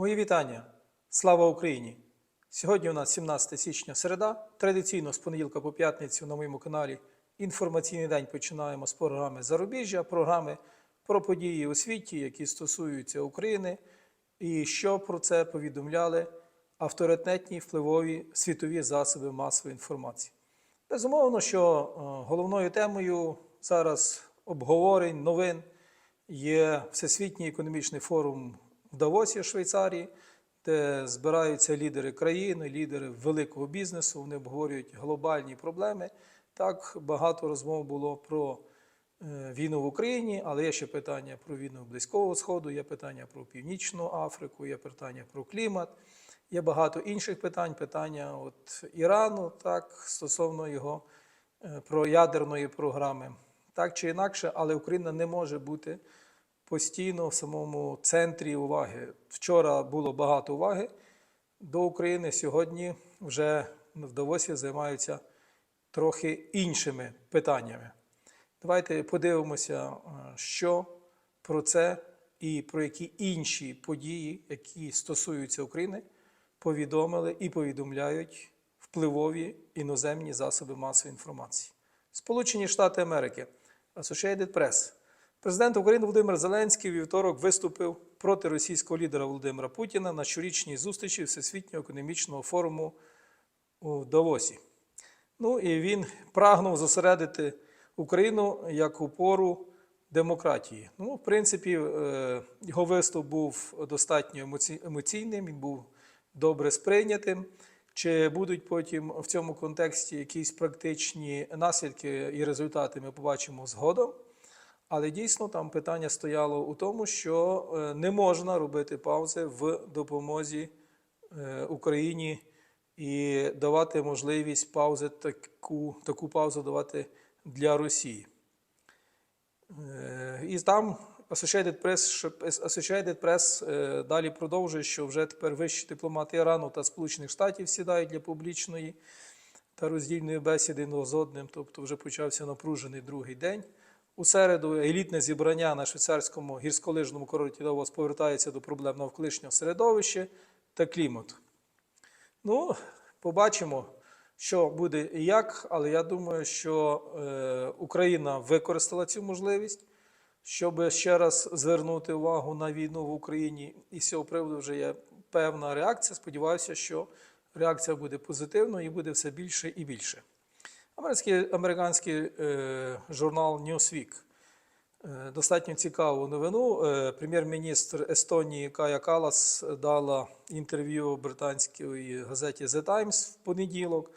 Мої вітання. Слава Україні! Сьогодні у нас 17 січня середа. Традиційно з понеділка по п'ятницю на моєму каналі Інформаційний день починаємо з програми Зарубіжжя, програми про події у світі, які стосуються України, і що про це повідомляли авторитетні впливові світові засоби масової інформації. Безумовно, що е, головною темою зараз обговорень, новин є Всесвітній економічний форум в Давосі, Швейцарії, де збираються лідери країни, лідери великого бізнесу. Вони обговорюють глобальні проблеми. Так багато розмов було про е, війну в Україні, але є ще питання про війну Близького Сходу, є питання про Північну Африку, є питання про клімат. Є багато інших питань, питання от Ірану, так, стосовно його е, про ядерної програми. Так чи інакше, але Україна не може бути постійно в самому центрі уваги. Вчора було багато уваги до України. Сьогодні вже в Давосі займаються трохи іншими питаннями. Давайте подивимося, е, що про це і про які інші події, які стосуються України, повідомили і повідомляють впливові іноземні засоби масової інформації. Сполучені Штати Америки, Associated Press. Президент України Володимир Зеленський вівторок виступив проти російського лідера Володимира Путіна на щорічній зустрічі Всесвітнього економічного форуму у Давосі. Ну і він прагнув зосередити Україну як опору демократії. Ну, в принципі, е, його виступ був достатньо емоційним, він був добре сприйнятим. Чи будуть потім в цьому контексті якісь практичні наслідки і результати, ми побачимо згодом. Але дійсно там питання стояло у тому, що е, не можна робити паузи в допомозі е, Україні і давати можливість паузи таку, таку паузу давати для Росії. Е, І там Associated Press, Associated Press далі продовжує, що вже тепер вищі дипломати Ірану та Сполучених Штатів сідають для публічної та роздільної бесіди з одним, тобто вже почався напружений другий день. У середу елітне зібрання на швейцарському гірськолижному курорті Давос повертається до проблем навколишнього середовища та клімату. Ну, побачимо, що буде і як, але я думаю, що е, Україна використала цю можливість, щоб ще раз звернути увагу на війну в Україні. І з цього приводу вже є певна реакція. Сподіваюся, що реакція буде позитивною і буде все більше і більше. Американський, американський е, журнал Newsweek е, достатньо цікаву новину. Е, прем'єр-міністр Естонії Кая Калас дала інтерв'ю британській газеті The Times в понеділок.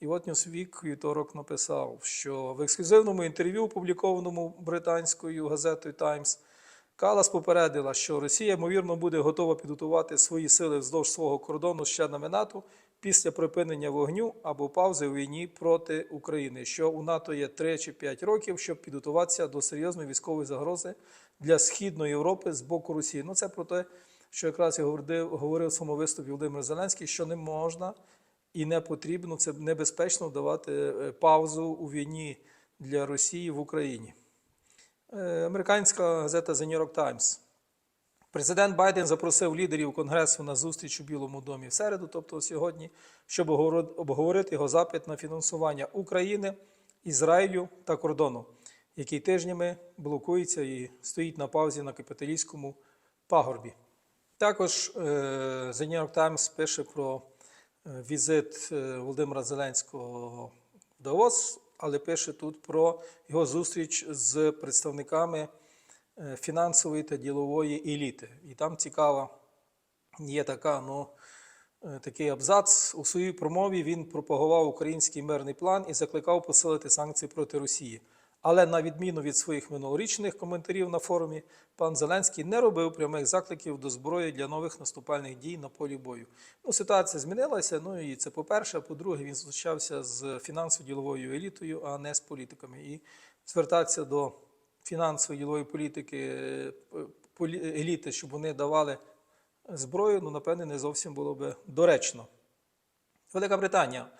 І от Newsweek вівторок написав, що в ексклюзивному інтерв'ю, опублікованому британською газетою Times, Калас попередила, що Росія, ймовірно, буде готова підготувати свої сили вздовж свого кордону з членами НАТО після припинення вогню або паузи у війні проти України, що у НАТО є 3 чи 5 років, щоб підготуватися до серйозної військової загрози для Східної Європи з боку Росії. Ну, це про те, що якраз я говорив, говорив в своєму виступі Володимир Зеленський, що не можна і не потрібно, це небезпечно давати е, паузу у війні для Росії в Україні. Е, Американська газета The New York Times. Президент Байден запросив лідерів Конгресу на зустріч у Білому домі в середу, тобто сьогодні, щоб обговорити його запит на фінансування України, Ізраїлю та кордону, який тижнями блокується і стоїть на паузі на капіталістському пагорбі. Також е, The New York Times пише про е, візит е, Володимира Зеленського в Давос, але пише тут про його зустріч з представниками фінансової та ділової еліти. І там цікава є така, ну, е, такий абзац. У своїй промові він пропагував український мирний план і закликав посилити санкції проти Росії. Але на відміну від своїх минулорічних коментарів на форумі, пан Зеленський не робив прямих закликів до зброї для нових наступальних дій на полі бою. Ну, ситуація змінилася. Ну і це по-перше. По-друге, він зустрічався з фінансово-діловою елітою, а не з політиками. І звертатися до фінансової ділової політики е, еліти, щоб вони давали зброю, ну, напевне, не зовсім було би доречно. Велика Британія.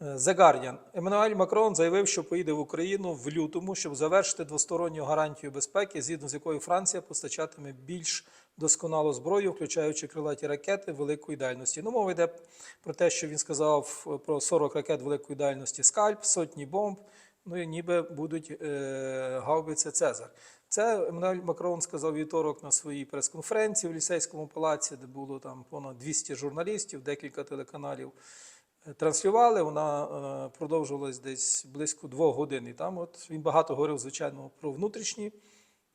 Е, The Guardian. Еммануель Макрон заявив, що поїде в Україну в лютому, щоб завершити двосторонню гарантію безпеки, згідно з якою Франція постачатиме більш досконалу зброю, включаючи крилаті ракети великої дальності. Ну, мова йде про те, що він сказав про 40 ракет великої дальності Скальп, сотні бомб. Ну ніби будуть е, гаубиці Цезар. Це Еммануель Макрон сказав вівторок на своїй прес-конференції в ліцейському палаці, де було там понад 200 журналістів, декілька телеканалів е, транслювали. Вона е, продовжувалась десь близько двох годин. І там от він багато говорив, звичайно, про внутрішні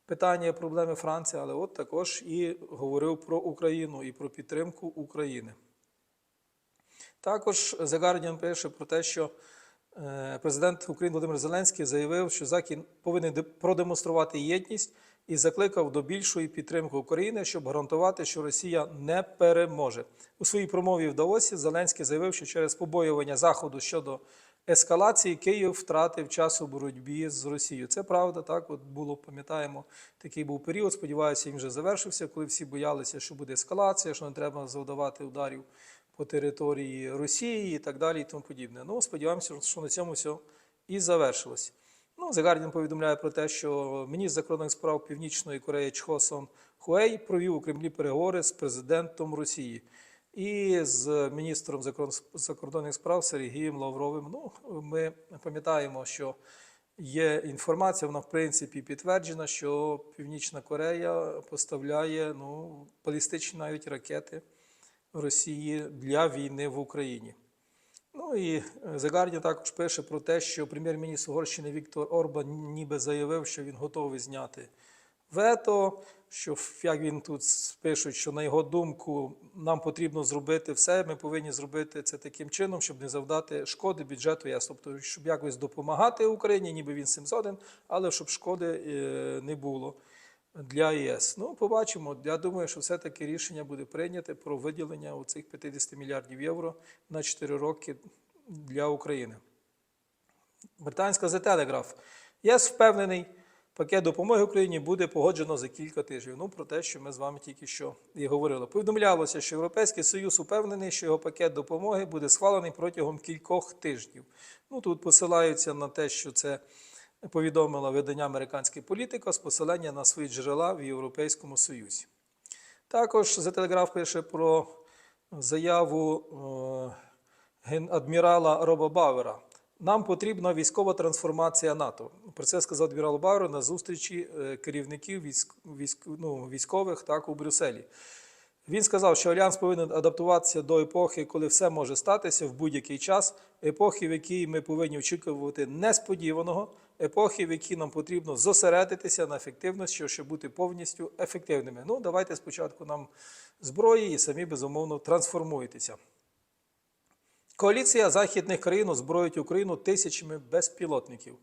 питання, проблеми Франції, але от також і говорив про Україну і про підтримку України. Також The Guardian пише про те, що президент України Володимир Зеленський заявив, що Захід повинен продемонструвати єдність і закликав до більшої підтримки України, щоб гарантувати, що Росія не переможе. У своїй промові в Даосі Зеленський заявив, що через побоювання Заходу щодо ескалації Київ втратив час у боротьбі з Росією. Це правда, так от було, пам'ятаємо, такий був період. Сподіваюся, він вже завершився, коли всі боялися, що буде ескалація, що не треба завдавати ударів по території Росії і так далі, і тому подібне. Ну, сподіваємося, що на цьому все і завершилось. Ну, The Guardian повідомляє про те, що міністр закордонних справ Північної Кореї Чхо Сон Хуей провів у Кремлі переговори з президентом Росії і з міністром закордон- закордонних справ Сергієм Лавровим. Ну, ми пам'ятаємо, що є інформація, вона в принципі підтверджена, що Північна Корея поставляє ну, балістичні навіть ракети Росії для війни в Україні. Ну і е, The Guardian також пише про те, що прем'єр-міністр Угорщини Віктор Орбан ніби заявив, що він готовий зняти вето. Що як він тут пишуть, що на його думку нам потрібно зробити все. Ми повинні зробити це таким чином, щоб не завдати шкоди бюджету ЄС. Тобто, щоб якось допомагати Україні, ніби він цим згоден, але щоб шкоди е, не було для ЄС. Ну, побачимо. Я думаю, що все-таки рішення буде прийняте про виділення оцих 50 мільярдів євро на 4 роки для України. Британська The Telegraph. ЄС впевнений, пакет допомоги Україні буде погоджено за кілька тижнів. Ну, про те, що ми з вами тільки що і говорили. Повідомлялося, що Європейський Союз упевнений, що його пакет допомоги буде схвалений протягом кількох тижнів. Ну, тут посилаються на те, що це повідомила видання американський політика з посилання на свої джерела в Європейському Союзі. Також The Telegraph пише про заяву е, ген- адмірала Роба Бауера. Нам потрібна військова трансформація НАТО. Про це сказав адмірал Бауер на зустрічі е, керівників військ, військ, ну, військових так у Брюсселі. Він сказав, що альянс повинен адаптуватися до епохи, коли все може статися в будь-який час, епохи, в якій ми повинні очікувати несподіваного, епохи, в якій нам потрібно зосередитися на ефективності, щоб бути повністю ефективними. Ну, давайте спочатку нам зброї і самі безумовно трансформуйтеся. Коаліція західних країн озброїть Україну тисячами безпілотників.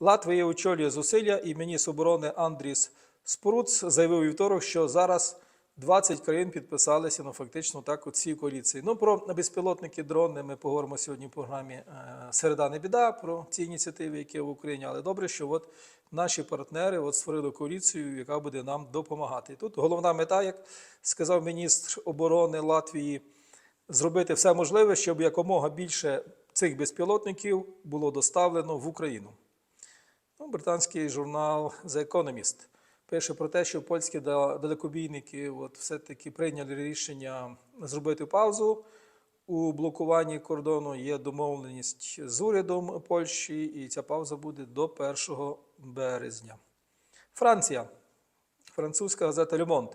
Латвія очолює зусилля і міністр оборони Андріс Спруц заявив вівторок, що зараз 20 країн підписалися ну, фактично так у цій коаліції. Ну про безпілотники дрони ми поговоримо сьогодні в програмі е, Середа не біда про ці ініціативи, які в Україні. Але добре, що от наші партнери от створили коаліцію, яка буде нам допомагати. І тут головна мета, як сказав міністр оборони Латвії зробити все можливе, щоб якомога більше цих безпілотників було доставлено в Україну. Ну, британський журнал The Economist пише про те, що польські далекобійники от все-таки прийняли рішення зробити паузу у блокуванні кордону. Є домовленість з урядом Польщі, і ця пауза буде до 1 березня. Франція. Французька газета Le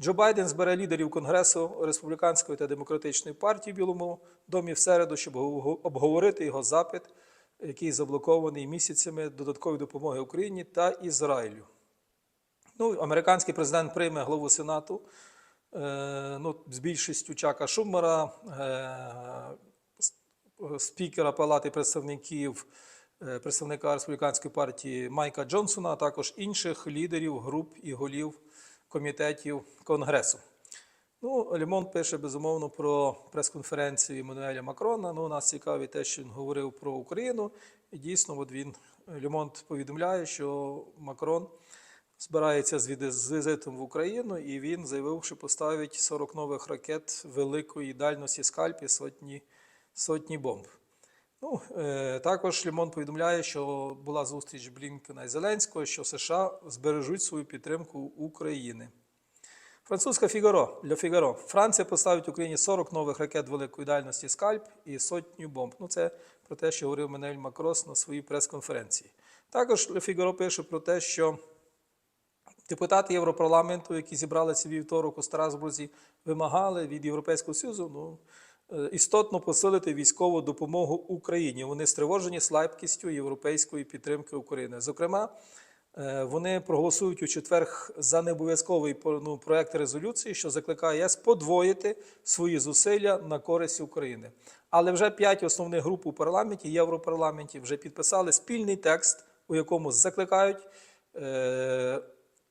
Джо Байден збере лідерів Конгресу Республіканської та Демократичної партії в Білому домі в середу, щоб обговорити його запит, який заблокований місяцями додаткової допомоги Україні та Ізраїлю. Ну, американський президент прийме главу Сенату е, ну, з більшістю Чака Шумера, е, спікера Палати представників, е, представника республіканської партії Майка Джонсона, а також інших лідерів груп і голів комітетів Конгресу. Ну, Лімон пише безумовно про прес-конференцію Еммануеля Макрона. Ну, нас цікавить те, що він говорив про Україну. І дійсно, от він Лімонт повідомляє, що Макрон збирається з візитом в Україну, і він заявив, що поставить 40 нових ракет великої дальності скальп і сотні, сотні бомб. Ну, е, також Лімон повідомляє, що була зустріч Блінкена і Зеленського, що США збережуть свою підтримку України. Французька Фігаро для Фігаро. Франція поставить Україні 40 нових ракет великої дальності Скальп і сотню бомб. Ну, це про те, що говорив Менель Макрос на своїй прес-конференції. Також Ле Фігаро пише про те, що депутати Європарламенту, які зібралися вівторок у Страсбурзі, вимагали від Європейського Союзу ну, е, істотно посилити військову допомогу Україні. Вони стривожені слабкістю європейської підтримки України. Зокрема, е, вони проголосують у четвер за необов'язковий ну, проект резолюції, що закликає ЄС подвоїти свої зусилля на користь України. Але вже п'ять основних груп у парламенті, Європарламенті, вже підписали спільний текст, у якому закликають е,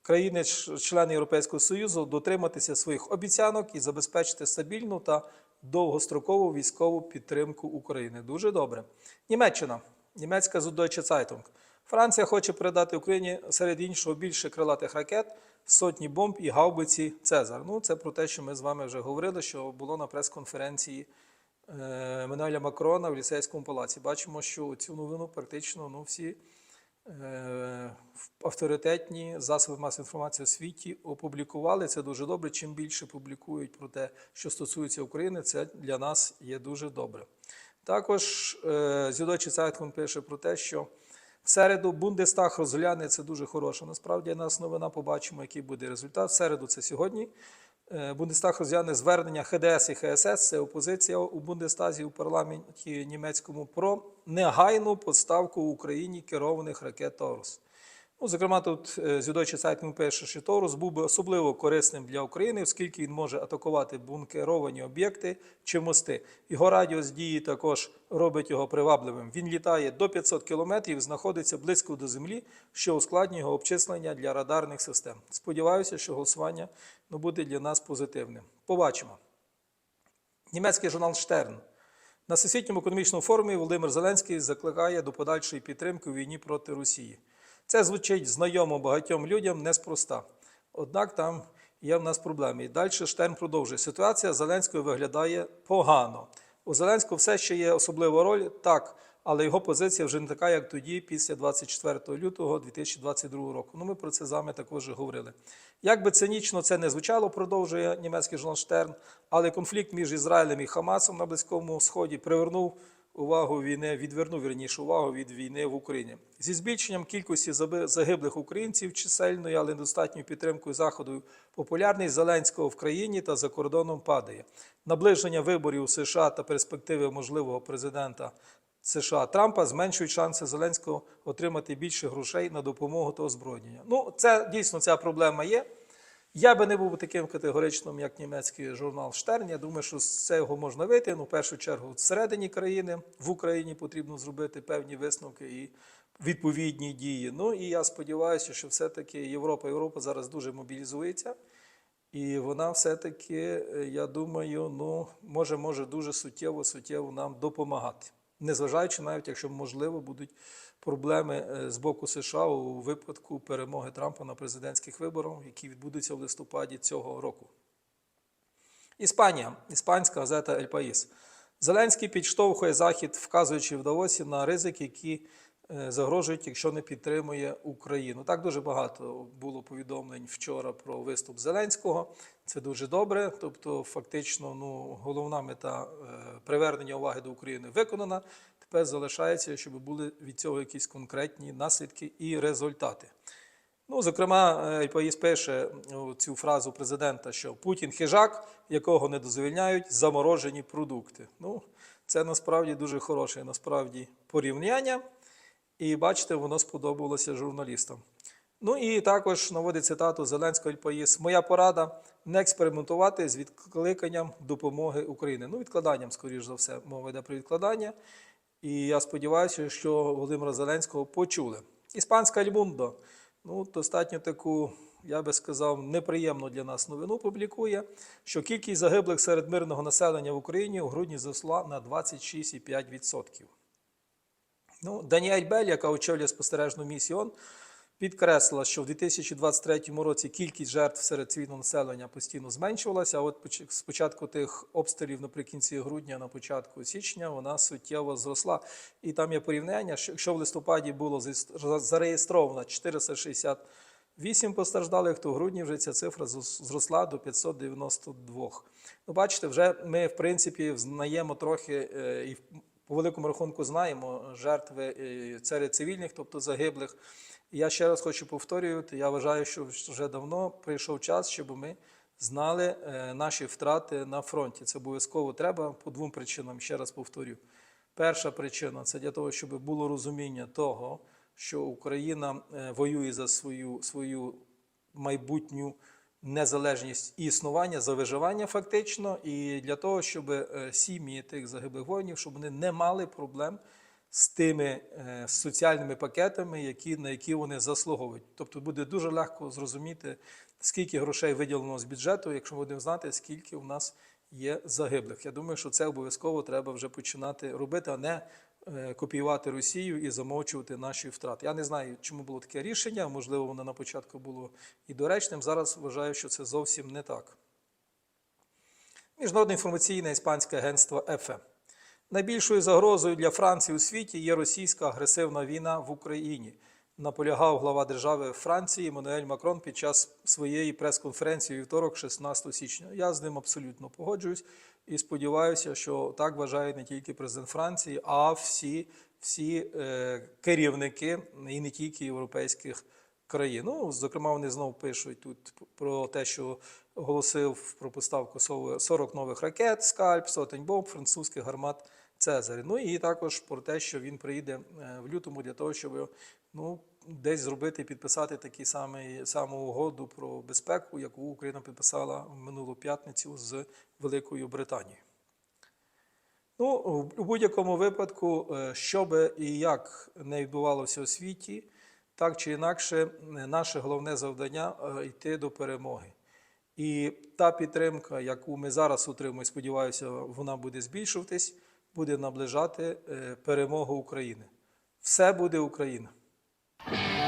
країни, члени Європейського Союзу, дотриматися своїх обіцянок і забезпечити стабільну та довгострокову військову підтримку України. Дуже добре. Німеччина, німецька Süddeutsche Zeitung. Франція хоче передати Україні серед іншого більше крилатих ракет, сотні бомб і гаубиці Цезар. Ну, це про те, що ми з вами вже говорили, що було на прес-конференції е, Менуеля Макрона в ліцейському палаці. Бачимо, що цю новину практично ну, всі авторитетні засоби масової інформації у світі опублікували. Це дуже добре. Чим більше публікують про те, що стосується України, це для нас є дуже добре. Також е, Зюдочий Цайтхун пише про те, що в середу Бундестаг розгляне це дуже хороше. Насправді нас новина побачимо, який буде результат. В середу це сьогодні. Е, Бундестаг розгляне звернення ХДС і ХСС, це опозиція у Бундестазі у парламенті німецькому про негайну поставку Україні керованих ракет Торус. Ну, зокрема, тут е, Зюдочий Цайтинг пише, що Торус був би особливо корисним для України, оскільки він може атакувати бункеровані об'єкти чи мости. Його радіус дії також робить його привабливим. Він літає до 500 кілометрів, знаходиться близько до землі, що ускладнює його обчислення для радарних систем. Сподіваюся, що голосування ну, буде для нас позитивним. Побачимо. Німецький журнал Штерн. На всесвітньому економічному форумі Володимир Зеленський закликає до подальшої підтримки у війні проти Росії. Це звучить знайомо багатьом людям неспроста. Однак там є в нас проблеми. І далі Штерн продовжує. Ситуація Зеленського виглядає погано. У Зеленського все ще є особлива роль, так, але його позиція вже не така, як тоді, після 24 лютого 2022 року. Ну, ми про це з вами також говорили. Як би цинічно це не звучало, продовжує німецький журнал Штерн, але конфлікт між Ізраїлем і Хамасом на Близькому Сході привернув увагу війни, відвернув вірніше увагу від війни в Україні. Зі збільшенням кількості загиблих українців чисельною, але недостатньою підтримкою заходу, популярність Зеленського в країні та за кордоном падає. Наближення виборів у США та перспективи можливого президента США Трампа зменшують шанси Зеленського отримати більше грошей на допомогу та озброєння. Ну, це дійсно ця проблема є. Я би не був таким категоричним, як німецький журнал Штерн. Я думаю, що з цього можна вийти. Ну, в першу чергу, всередині країни, в Україні потрібно зробити певні висновки і відповідні дії. Ну і я сподіваюся, що все-таки Європа, Європа зараз дуже мобілізується. І вона все-таки, е, я думаю, ну, може, може дуже суттєво, суттєво нам допомагати. Незважаючи навіть, якщо можливо будуть проблеми е, з боку США у випадку перемоги Трампа на президентських виборах, які відбудуться в листопаді цього року. Іспанія, іспанська газета Ель Паїс. Зеленський підштовхує Захід, вказуючи в Давосі на ризики, які е, загрожують, якщо не підтримує Україну. Так дуже багато було повідомлень вчора про виступ Зеленського. Це дуже добре. Тобто, фактично, ну, головна мета е, привернення уваги до України виконана. Тепер залишається, щоб були від цього якісь конкретні наслідки і результати. Ну, зокрема, е, пише ну, цю фразу президента, що Путін хижак, якого не дозвільняють заморожені продукти. Ну, це насправді дуже хороше насправді порівняння. І бачите, воно сподобалося журналістам. Ну і також наводить цитату Зеленського Паїс. Моя порада не експериментувати з відкликанням допомоги Україні. Ну, відкладанням, скоріш за все, мова йде про відкладання. І я сподіваюся, що Володимира Зеленського почули. Іспанська Альмундо. Ну, достатньо таку, я би сказав, неприємну для нас новину публікує, що кількість загиблих серед мирного населення в Україні у грудні зросла на 26,5%. Ну, Даніель Бель, яка очолює спостережну місію підкреслила, що в 2023 році кількість жертв серед цивільного населення постійно зменшувалася. А от з початку тих обстрілів наприкінці грудня, на початку січня, вона суттєво зросла. І там є порівняння, що якщо в листопаді було зареєстровано 468 постраждалих, то в грудні вже ця цифра зросла до 592. Ну, бачите, вже ми, в принципі, знаємо трохи е, і по великому рахунку знаємо жертви серед цивільних, тобто загиблих. Я ще раз хочу повторювати, я вважаю, що вже давно прийшов час, щоб ми знали е, наші втрати на фронті. Це обов'язково треба по двом причинам, ще раз повторю. Перша причина це для того, щоб було розуміння того, що Україна е, воює за свою, свою майбутню незалежність і існування за виживання фактично, і для того, щоб е, сім'ї тих загиблих воїнів, щоб вони не мали проблем з тими е, соціальними пакетами, які, на які вони заслуговують. Тобто буде дуже легко зрозуміти, скільки грошей виділено з бюджету, якщо ми будемо знати, скільки у нас є загиблих. Я думаю, що це обов'язково треба вже починати робити, а не копіювати Росію і замовчувати наші втрати. Я не знаю, чому було таке рішення. Можливо, воно на початку було і доречним. Зараз вважаю, що це зовсім не так. Міжнародне інформаційне іспанське агентство ЕФЕ. Найбільшою загрозою для Франції у світі є російська агресивна війна в Україні. Наполягав глава держави Франції Еммануель Макрон під час своєї прес-конференції вівторок, 16 січня. Я з ним абсолютно погоджуюсь і сподіваюся, що так вважає не тільки президент Франції, а всі, всі е, керівники і не тільки європейських країн. Ну, зокрема, вони знову пишуть тут про те, що оголосив про поставку 40 нових ракет, скальп, сотень бомб, французьких гармат Цезарі. Ну і також про те, що він приїде е, в лютому для того, щоб ну, десь зробити, і підписати самі, саму угоду про безпеку, яку Україна підписала в минулу п'ятницю з Великою Британією. Ну, у будь-якому випадку, е, що би і як не відбувалося у світі, так чи інакше, наше головне завдання е, йти до перемоги. І та підтримка, яку ми зараз отримуємо, сподіваюся, вона буде збільшуватись, буде наближати е, перемогу України. Все буде Україна. you